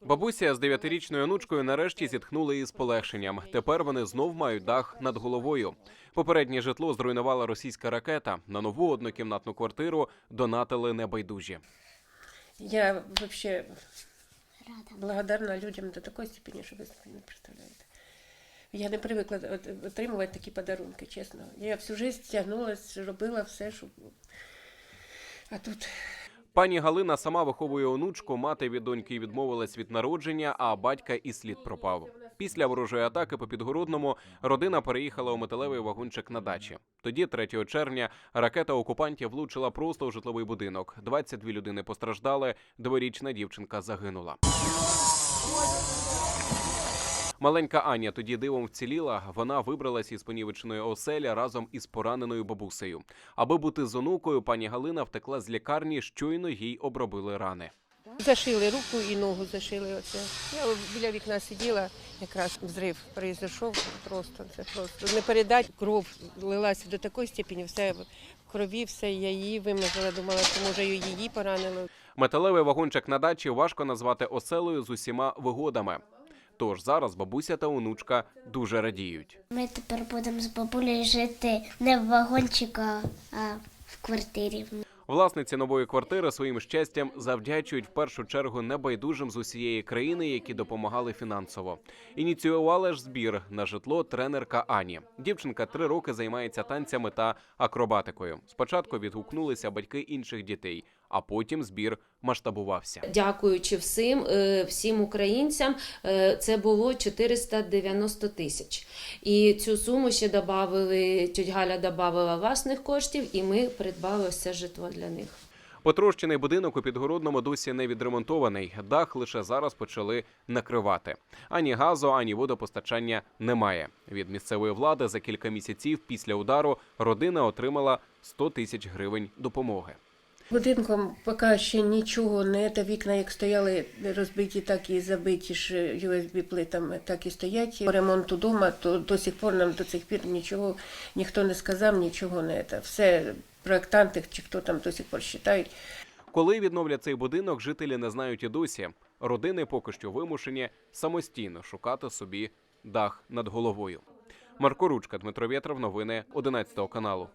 Бабуся з дев'ятирічною онучкою нарешті зітхнули із полегшенням. Тепер вони знов мають дах над головою. Попереднє житло зруйнувала російська ракета. На нову однокімнатну квартиру донатили небайдужі. Я вообще благодарна людям до такої степені, що ви не представляєте. Я не привикла отримувати такі подарунки, чесно. Я всю життя тягнулася, робила все, щоб. А тут Пані Галина сама виховує онучку. Мати від доньки відмовилась від народження, а батька і слід пропав. Після ворожої атаки по підгородному родина переїхала у металевий вагончик на дачі. Тоді, 3 червня, ракета окупантів влучила просто у житловий будинок. 22 людини постраждали. Дворічна дівчинка загинула. Маленька Аня тоді дивом вціліла. Вона вибралась із понівеченої оселі разом із пораненою бабусею. Аби бути з онукою, пані Галина втекла з лікарні, щойно їй обробили рани. зашили руку і ногу зашили. Оце. Я біля вікна сиділа, якраз взрив прийшов просто. Це просто не передати. Кров лилася до такої степені, все в крові, все я її вимазала, думала, що може її поранило. Металевий вагончик на дачі важко назвати оселею з усіма вигодами. Тож зараз бабуся та онучка дуже радіють. Ми тепер будемо з бабулею жити не в вагончику, а в квартирі. Власниці нової квартири своїм щастям завдячують в першу чергу небайдужим з усієї країни, які допомагали фінансово. Ініціювала ж збір на житло тренерка Ані. Дівчинка три роки займається танцями та акробатикою. Спочатку відгукнулися батьки інших дітей, а потім збір масштабувався. Дякуючи всім, е, всім українцям, е, це було 490 тисяч. І цю суму ще додали, тьоть Галя додавала власних коштів, і ми придбали це житло для них. Потрощений будинок у підгородному досі не відремонтований. Дах лише зараз почали накривати. Ані газу, ані водопостачання немає. Від місцевої влади за кілька місяців після удару родина отримала 100 тисяч гривень допомоги. Будинком поки ще нічого не те вікна, як стояли розбиті, так і забиті ж USB плитами, так і стоять. По ремонту дома, то до сих пор нам до цих пір нічого ніхто не сказав, нічого не те. Все проектанти чи хто там до сих пор вважають. Коли відновлять цей будинок, жителі не знають і досі. Родини поки що вимушені самостійно шукати собі дах над головою. Марко Ручка, Дмитро Вєтров, новини 11 каналу.